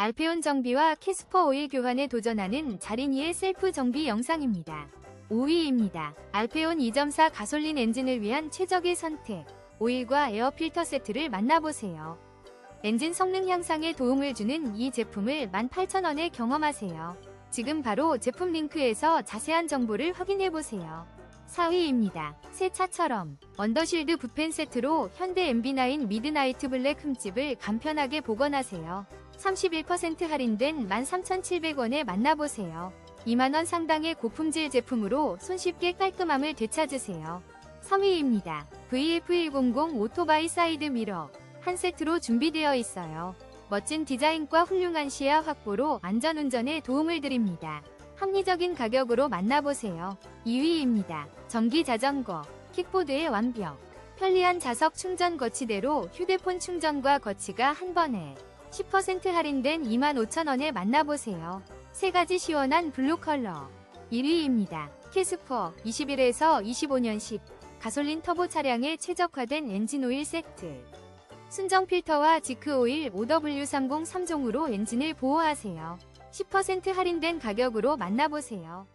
알페온 정비와 캐스퍼 오일 교환에 도전하는 자린이의 셀프 정비 영상입니다. 5위입니다. 알페온 2.4 가솔린 엔진을 위한 최적의 선택. 오일과 에어 필터 세트를 만나보세요. 엔진 성능 향상에 도움을 주는 이 제품을 18,000원에 경험하세요. 지금 바로 제품 링크에서 자세한 정보를 확인해보세요. 4위입니다. 새 차처럼 언더실드 붓펜 세트로 현대 MB9 미드나이트 블랙 흠집을 간편하게 복원하세요. 31% 할인된 13,700원에 만나보세요. 2만원 상당의 고품질 제품으로 손쉽게 깔끔함을 되찾으세요. 3위입니다. VF100 오토바이 사이드 미러 한 세트로 준비되어 있어요. 멋진 디자인과 훌륭한 시야 확보로 안전운전에 도움을 드립니다. 합리적인 가격으로 만나보세요. 2위입니다. 전기 자전거, 킥보드의 완벽. 편리한 자석 충전 거치대로 휴대폰 충전과 거치가 한 번에 10% 할인된 25,000원에 만나보세요. 세 가지 시원한 블루 컬러. 1위입니다. 캐스퍼 21에서 25년식 가솔린 터보 차량에 최적화된 엔진 오일 세트. 순정 필터와 지크 오일 5W30 3종으로 엔진을 보호하세요. 10% 할인된 가격으로 만나보세요.